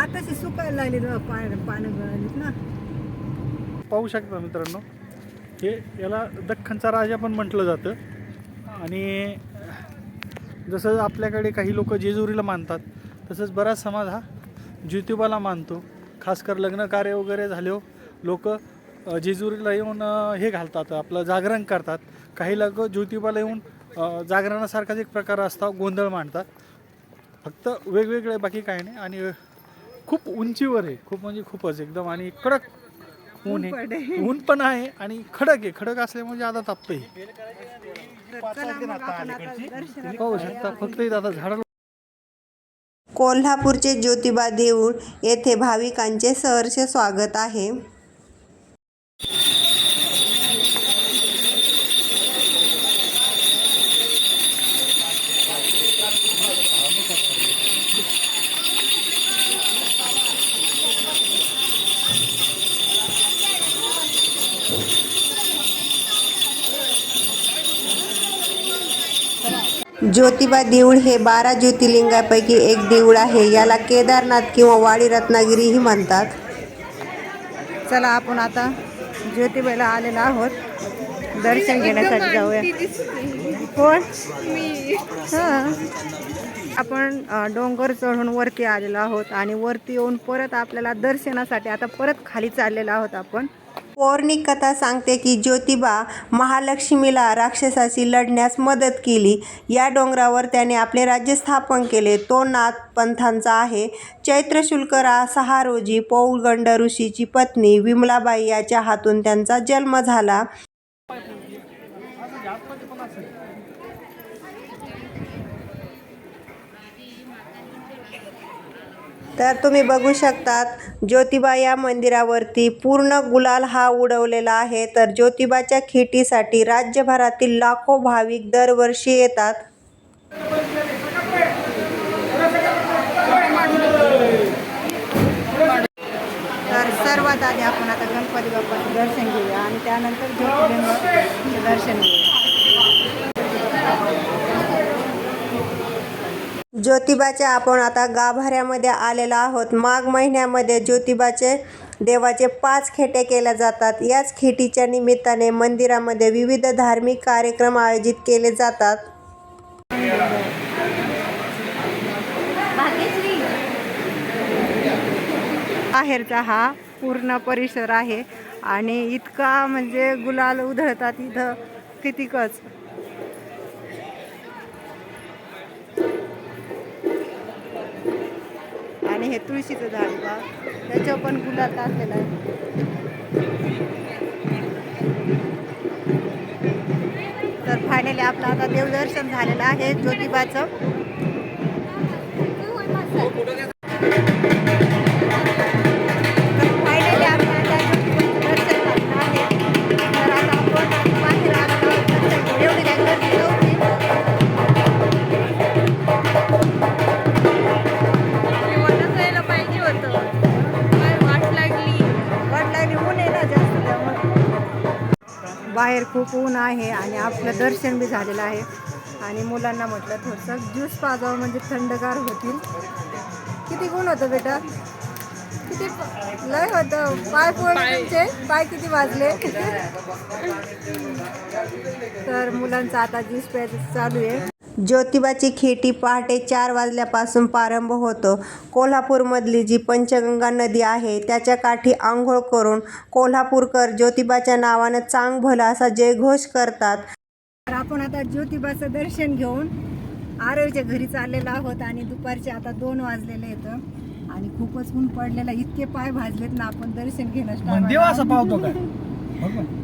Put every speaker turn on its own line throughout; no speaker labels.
आताशी सुकायला लागली ना पानं गळलीत ना.
पाहू शकता मित्रांनो हे याला दख्खनचा राजा पण म्हटलं जातं. आणि जसं आपल्याकडे काही लोक जेजुरीला मानतात तसंच बराच समाज हा ज्योतिबाला मानतो. खासकर लग्न कार्य वगैरे झाले लोक जेजुरीला येऊन हे घालतात आपलं जागरण करतात. काही लोक ज्योतिबाला येऊन जागरणासारखाच एक प्रकार असतो गोंधळ मांडतात. फक्त वेगवेगळे बाकी काही नाही आणि खूप उंचीवर आहे. खूप म्हणजे खूपच. एकदम आणि कडक ऊन आहे.
आहे.
ऊन पण आहे आणि खडक आहे. खडक असल्यामुळे ज्यादा
आपण आता दर्शनाला
पाहू शकता. फक्त आता झाडं
कोल्हापूरचे ज्योतिबा देऊळ येथे भाविकांचे सहर्ष स्वागत आहे. ज्योतिबा देऊळ हे बारा ज्योतिर्लिंगापैकी एक देऊळ आहे. याला केदारनाथ किंवा वाडी रत्नागिरीही म्हणतात.
चला आपण आता ज्योतिबाला आलेलो आहोत. दर्शन घेण्यासाठी जाऊया. कोण? हां. आपण डोंगर चढून वरती आलेलो आहोत आणि वरती येऊन परत आपल्याला दर्शनासाठी आता परत खाली चाललेलो आहोत आपण.
पौराणिक कथा सांगते की ज्योतिबा महालक्ष्मीला राक्षसाशी लढण्यास मदत केली. या डोंगरावर त्याने आपले राज्य स्थापन केले. तो नाथ पंथांचा आहे. चैत्र शुल्क रा सहा रोजी पौगंड ऋषीची पत्नी विमलाबाई याच्या हातून त्यांचा जन्म झाला. तर तुम्ही बघू शकतात ज्योतिबा या मंदिरावरती पूर्ण गुलाल हा उडवलेला आहे. तर ज्योतिबाच्या खेटीसाठी राज्यभरातील लाखो भाविक दरवर्षी येतात.
तर सर्वात आधी आपण आता गणपती बाप्पाचं दर्शन घेऊया आणि त्यानंतर ज्योतिर्लिंगाचं दर्शन घेऊया.
ज्योतिबाच्या आपण आता गाभाऱ्यामध्ये आलेलो आहोत. माघ महिन्यामध्ये ज्योतिबाचे देवाचे पाच खेटे केल्या जातात. याच खेटीच्या निमित्ताने मंदिरामध्ये विविध धार्मिक कार्यक्रम आयोजित केले जातात.
बाहेरचा हा पूर्ण परिसर आहे आणि इतका म्हणजे गुलाल उधळतात इथं कितीकच. हे तुळशीचं झाड बा. त्याच्यावर पण गुलाब टाकलेला आहे. तर फायनली आपलं आता देवदर्शन झालेलं आहे ज्योतिबाचं. बाहेर खूप ऊन आहे आणि आपलं दर्शन बी झालेलं आहे. आणि मुलांना म्हटलं थोडंसं ज्यूस पाजावं म्हणजे थंडगार होतील. किती गुण होतं बेटा? किती लय होतं. पाय. तुमचे? पाय किती वाजले? तर मुलांचं आता ज्यूस प्यायचं चालू आहे.
ज्योतिबाची खेटी पहाटे चार वाजल्यापासून प्रारंभ होतो कोल्हापूरमधली जी पंचगंगा नदी आहे त्याच्या काठी आंघोळ करून कोल्हापूरकर ज्योतिबाच्या नावानं चांग भलं असा जयघोष करतात
तर आपण आता ज्योतिबाचं दर्शन घेऊन आरवच्या घरी चाललेलो आहोत आणि दुपारचे आता दोन वाजलेले आहेत आणि खूपच ऊन पडलेलं. इतके पाय भाजलेत ना आपण दर्शन घेणं
देव असं. पावतो.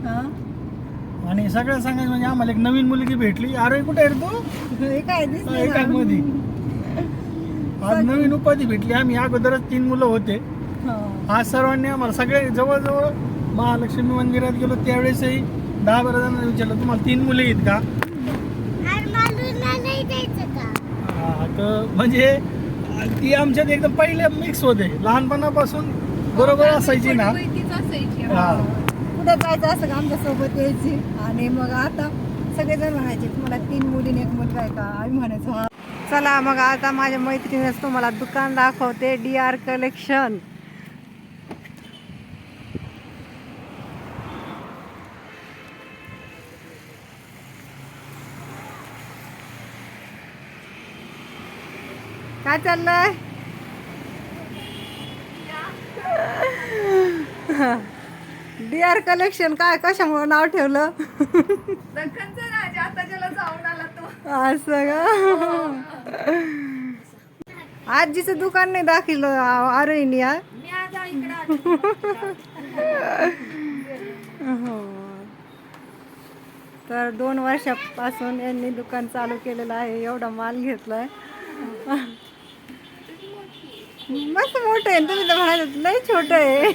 हा?
आणि सगळं सांगायचं म्हणजे आम्हाला एक नवीन मुलगी भेटली. अरे कुठे आहे रे तू?
हे काय
एका? मध्ये. आज नवीन उपाधी भेटली. आम्ही अगोदरच तीन मुलं होते.
हा.
आज सर्वांनी आम्हाला सगळे जवळजवळ महालक्ष्मी मंदिरात गेलो. त्यावेळेसही दहा बारा जणांना विचारलं तुम्हाला तीन मुले आहेत का? हा, तर म्हणजे ती आमच्यात एकदम पहिले मिक्स होते. लहानपणापासून बरोबर असायची ना. हा.
कुठं जायचं असं का आमच्यासोबत यायची? आणि मग आता सगळेजण म्हणायचे तुम्हाला तीन मुलीने एक मुलगा आहे का? आम्ही म्हणायचो हा. चला मग आता माझ्या मैत्रिणीच तुम्हाला दुकान दाखवते डी आर कलेक्शन काय चाललंय? डी आर कलेक्शन काय कशामुळे नाव ठेवलं?
दख्खनचा राजा आता ज्याला जाऊन आला तो.
असं का? आजीचं दुकान नाही दाखिलं
इकडे
हो. तर दोन वर्षापासून यांनी दुकान चालू केलेलं आहे एवढा माल घेतलाय. मस्त मोठं आहे तुम्ही तर म्हणाल लय छोट आहे.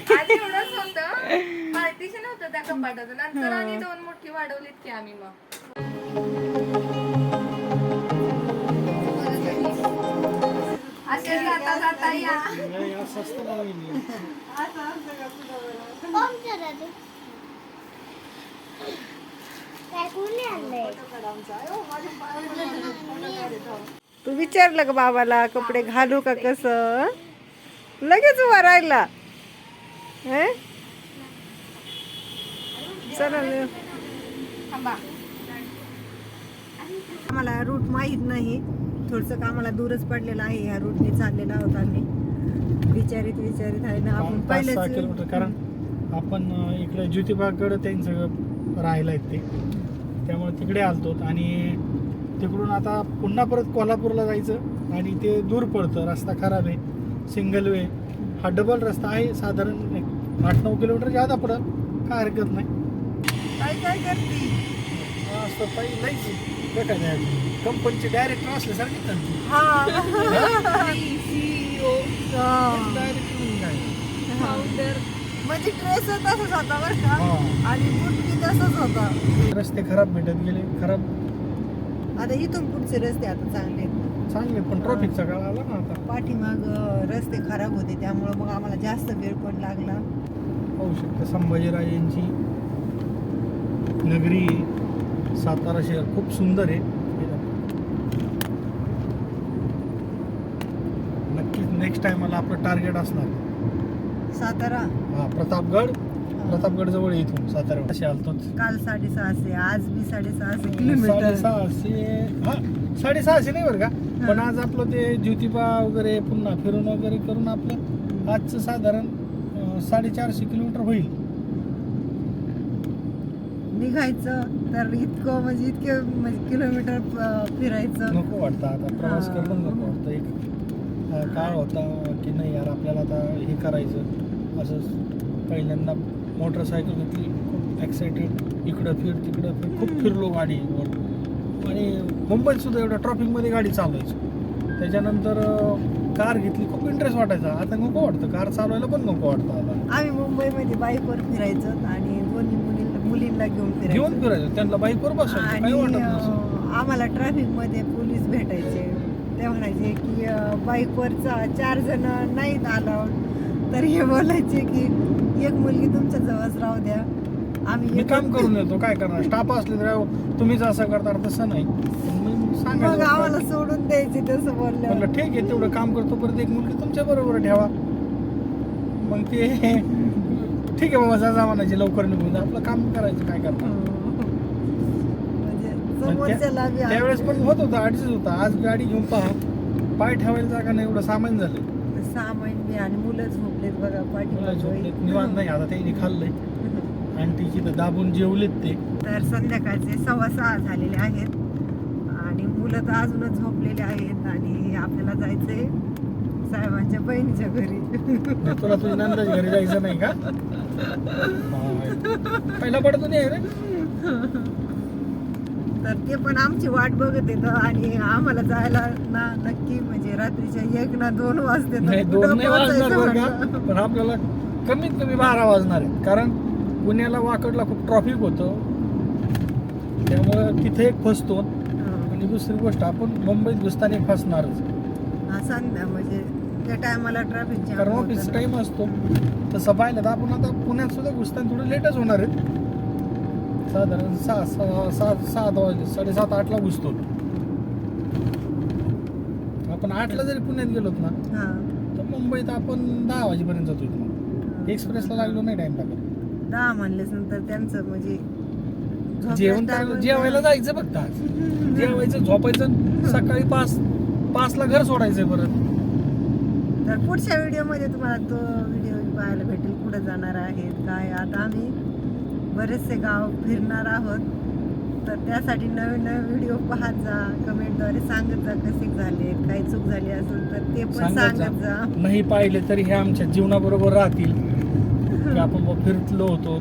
आधी एवढंच होतं पार्टिशन होतं त्या कपाटाचं. नंतर आणि दोन मोठी वाढवलीत की आम्ही मग. असे जाता जाता या.
तू विचारलं का बाबाला कपडे घालू का कसं? लगेच उभा राहिला हे? चला आम्हाला रूट माहीत नाही. थोडंसं आम्हाला दूरच पडलेलं आहे. ह्या रूटने चाललेला आहोत आम्ही. विचारित विचारित आहे ना आपण
सहा
पहिलेच
किलोमीटर कारण आपण अं, इकडे ज्योतिबागड त्यांचं राहिलं आहेत ते. त्यामुळे तिकडे आलतो. आणि तिकडून आता पुन्हा परत कोल्हापूरला जायचं. आणि ते दूर पडतं. रस्ता खराब आहे. Single way. हा डबल रस्ता आहे. साधारण एक आठ नऊ किलोमीटर जादा पडत काय हरकत नाही.
काय काय करते?
असं ताई लईच बेकार कंपनीचे डायरेक्टर असल्यासारखे चालते
हा.
डायरेक्ट
फाउंडर म्हणजे ड्रेस तसंच होता बरं का. आणि बूट बी तसंच होता.
रस्ते खराब भेटत गेले खराब.
आता इथून पुढचे रस्ते आता चांगले आहेत.
चांगले पण ट्रॉफिकचा काळ आला ना आता.
पाठीमाग अं, रस्ते खराब होते त्यामुळे मग आम्हाला जास्त वेळ पण लागला.
पाहू शकता संभाजीराजेंची नगरी. सातारा शहर खूप सुंदर आहे. नक्कीच नेक्स्ट टाइमला आपलं टार्गेट असणार.
सातारा.
हा प्रतापगड. प्रतापगड जवळ इथून सातारा. असे आलतो
काल साडेसहाशे आज बी साडेसहाशे किलोमीटर.
साडेसहाशे. हा साडेसहाशे नाही बरं का? पण आज आपलं ते ज्योतिबा वगैरे पुन्हा फिरून वगैरे करून आपलं आजचं साधारण साडेचारशे किलोमीटर होईल.
निघायचं तर इतकं म्हणजे इतके म्हणजे किलोमीटर फिरायचं.
नको वाटतं आता. प्रवास
हा.
करणं नको वाटतं. एक अं, काळ होता की नाही यार आपल्याला आता हे करायचं. असं पहिल्यांदा मोटरसायकल घेतली खूप एक्सायटेड इकडं फिर तिकडं फिर. खूप फिरलो गाडीवर आणि मुंबईत सुद्धा एवढ्या ट्रॉफिकमध्ये गाडी चालवायची. त्याच्यानंतर कार घेतली. खूप इंटरेस्ट वाटायचा. आता नको वाटतं. कार चालवायला पण नको वाटतं आता.
आम्ही मुंबईमध्ये बाईकवर फिरायचं आणि मुलींना घेऊन
घेऊन
फिरायचं.
फिरायचं त्यांना बाईकवर बसवायचं
आणि
काही वाटत नसतं.
अं, आम्हाला ट्रॅफिकमध्ये पोलीस भेटायचे. ते म्हणायचे की अं, बाईकवरचा चार जण नाहीत आलं तर हे बोलायचे की एक मुलगी तुमच्या जवळच राहू द्या. आम्ही
मी
एक-
काम करून येतो. काय करणार? स्टाफ असले तर अहो, तुम्हीच असं करता. तसं नाही.
मग
सांगायचं
आम्हाला सोडून द्यायचे तसं बोललं
म्हणलं ठीक आहे तेवढं काम करतो. परत एक मुलगी तुमच्या बरोबर ठेवा. मग ते ठीक आहे बाबा जा जा म्हणायचे लवकर निघून जा. आपलं काम करायचं काय करणार?
म्हणजे समोरच्याला बी
त्यावेळेस पण होत होतं अडचण होता. आज गाडी घेऊन पहा. पाय ठेवायला जागा नाही एवढं सामान झालं.
सामान बी आणि मुलं झोपलेत बघा
मला झोपलेत.
पाठी
निवांत नाही आता त्यांनी खाल्लंय. आणि तिची तर दाबून जेवलेत ते.
तर संध्याकाळचे सव्वा सहा झालेले आहेत. आणि मुलं तर अजूनच झोपलेले आहेत. आणि आपल्याला जायचंय साहेबांच्या बहिणीच्या घरी.
तुला तुझ्या नंदाच्या घरी जायचं नाही का. पहिला पडतो नाही रे
तर ते पण आमची वाट बघत येतं आणि आम्हाला जायला ना नक्की म्हणजे रात्रीच्या एक ना दोन वाजते.
पण आपल्याला कमीत कमी बारा वाजणार आहे कारण पुण्याला वाकडला खूप ट्रॉफिक होतं. त्यामुळं तिथे एक फसतो. आणि दुसरी गोष्ट आपण मुंबईत घुसताना फसणारच.
हा, संध्या म्हणजे त्या टायमाला ट्रॅफिक
कारण ऑफिस टाइम असतो. तसं पाहिलं तर आपण आता पुण्यात सुद्धा घुसताना थोडं लेटच होणार आहे. साधारण सहा सहा सात सात वाजले साडेसात आठला घुसतो. पण आठला जरी पुण्यात गेलोत ना
हा.
तर मुंबईत आपण दहा वाजेपर्यंत जातो इथून एक्सप्रेसला लागलो नाही टाइम लागत
दहा म्हणलेच नंतर त्यांचं म्हणजे
जेवण जेवायला जायचं आज. जेवायचं झोपायचं सकाळी पाच पाचला घर सोडायचंय परत.
तर पुढच्या व्हिडिओमध्ये तुम्हाला तो व्हिडिओ पाहायला भेटेल कुठं जाणार आहेत काय आता आम्ही बरेचसे गाव फिरणार आहोत. तर त्यासाठी नवीन नवीन व्हिडिओ पाहत जा कमेंटद्वारे सांगत जा कसे झाले काही चूक झाली असेल तर ते पण
सांगत जा. नाही पाहिले तरी हे आमच्या जीवनाबरोबर राहतील. की आपण बुवा फिरलो होतो.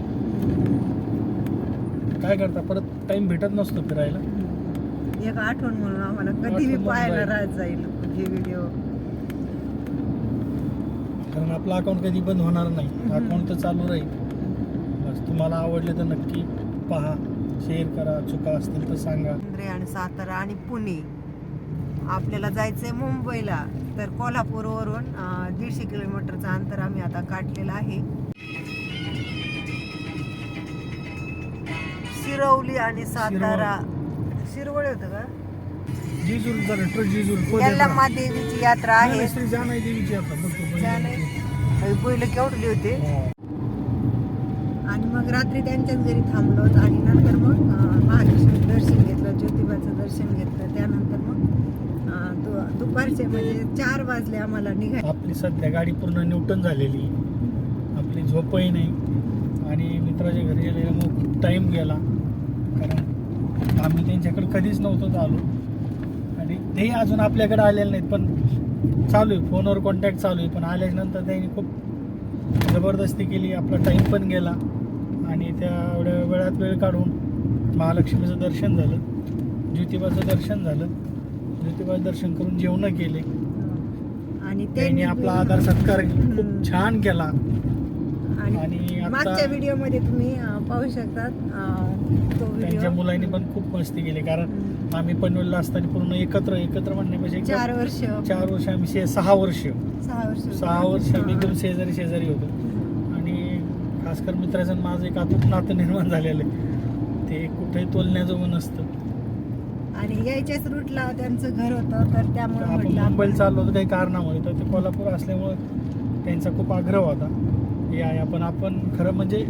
काय करता परत टाइम भेटत नसतो फिरायला.
एक आठवण म्हणून आम्हाला कधीही
आठवण म्हणून
पाहायला. राहत जाईल हे व्हिडिओ.
कारण आपलं अकाउंट कधी बंद होणार नाही. अकाउंट तर चालू राहील. बस तुम्हाला आवडले तर नक्की पहा शेअर करा चुका असतील तर सांगा.
आणि सातारा आणि पुणे. आपल्याला जायचंय मुंबईला. तर कोल्हापूरवरून दीडशे किलोमीटरचं अंतर आम्ही आता काढलेलं आहे. शिरवली आणि सातारा. शिरवळी होतं का?
जिजूर झालं ट्रक जिजूर
यल्लम्मा देवीची यात्रा आहे.
श्री जानाई देवीची बघतो
पहिलं. केवढले होते. आणि मग रात्री त्यांच्याच घरी थांबलो आणि नंतर मग महालक्ष्मी दर्शन घेतलं ज्योतिबाचं दर्शन घेतलं. त्यानंतर मग दुपारचे म्हणजे चार वाजले आम्हाला निघाय
आपली सध्या गाडी पूर्ण न्यूटन झालेली. आपली झोपही नाही. आणि मित्राच्या घरी गेल्यामुळे खूप टाईम गेला. कारण आम्ही त्यांच्याकडे कधीच नव्हतो आलो. तेही अजून आपल्याकडे आलेले नाहीत पण चालू आहे. फोनवर कॉन्टॅक्ट चालू आहे. पण आल्याच्यानंतर त्यांनी खूप जबरदस्ती केली. आपला टाईम पण गेला. आणि त्या एवढ्या वेळात वेळ काढून महालक्ष्मीचं दर्शन झालं. ज्योतिबाचं दर्शन झालं. ज्योतिबाचं दर्शन करून जेवणं केले.
आणि
त्यांनी आपला आधार सत्कार खूप. छान केला.
आणि मागच्या
आता
व्हिडिओमध्ये तुम्ही पाहू शकतात तो
त्यांच्या मुलांनी पण खूप मस्ती केली कारण आम्ही पनवेलला असताना पूर्ण एकत्र एकत्र म्हणण्यापेक्षा
चार वर्ष.
चार वर्ष आम्ही सहा वर्ष.
सहा वर्ष
सहा वर्ष आम्ही एकदम शेजारी शेजारी होतो. आणि खासकर मित्राचं आणि माझं एक अतूट नातं निर्माण झालेलं आहे. ते कुठेही तोलण्याजोगं नसतं.
आणि यायच्याच रूटला त्यांचं घर होतं तर त्यामुळे
आपण मुंबईला चाललो होतो काही कारणामुळे तर ते कोल्हापूर असल्यामुळे त्यांचा खूप आग्रह होता. या या पण आपण खरं म्हणजे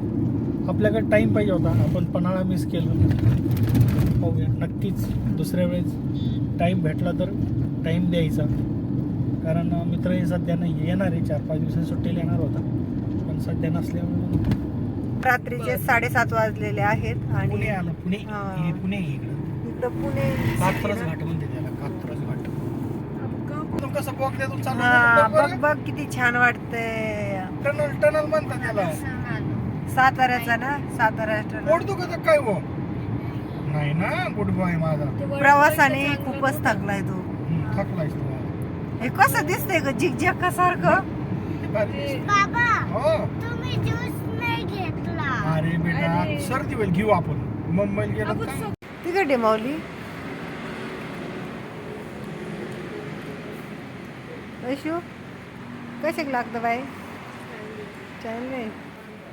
आपल्याकडे टाईम पाहिजे होता. आपण पन्हाळा मिस केलं. पाहूया नक्कीच दुसऱ्या वेळेस टाईम भेटला तर टाईम द्यायचा. कारण मित्रही सध्या नाही येणार आहे. चार पाच दिवसांनी सुट्टीला येणार होता. पण सध्या नसल्यामुळे
रात्रीचे साडेसात वाजलेले आहेत
पुणे
आणि
आलं. पुणे.
हा.
हे पुणे आहे इकडं.
इकडं पुणे
कात्रज. घाट म्हणते त्याला. कात्रज घाट. तू कसं बोगद्यातून चालू
हा
बघ
बघ बघ किती छान वाटतंय.
टनल टनल म्हणतात त्याला.
साताऱ्याचा ना सातारा टर्न.
ओढतो का तो काय हो नाही ना गुड बॉय माझा.
प्रवासाने खूपच थकलाय तू.
तू.
हे कसं दिसतंय ग झिकझॅक सारखं.
बाबा
हो.
तुम्ही ज्यूस नाही घेतला.
अरे बेटा सर्दी होईल घेऊ आपण. मुंबईला गेलो तर काय?
तिकडे माऊली. वैशू कसे लागतं बाई? छान नाही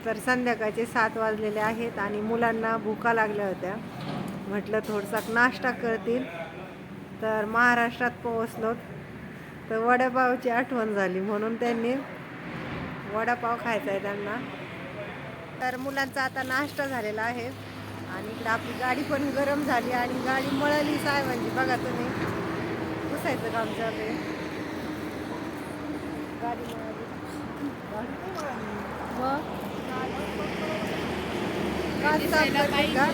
तर संध्याकाळचे सात वाजलेले आहेत आणि मुलांना भुका लागल्या होत्या. म्हटलं थोडसा नाश्ता करतील. तर महाराष्ट्रात पोहोचलो. तर वडापावची आठवण झाली म्हणून त्यांनी वडापाव खायचा आहे त्यांना. तर मुलांचा आता नाश्ता झालेला आहे आणि इकडं आपली गाडी पण गरम झाली आणि गाडी मळलीच आहे म्हणजे बघा तुम्ही. पुसायचं काम चालू आहे. गाडी मळाली. गाडी मग? काच साफ करते का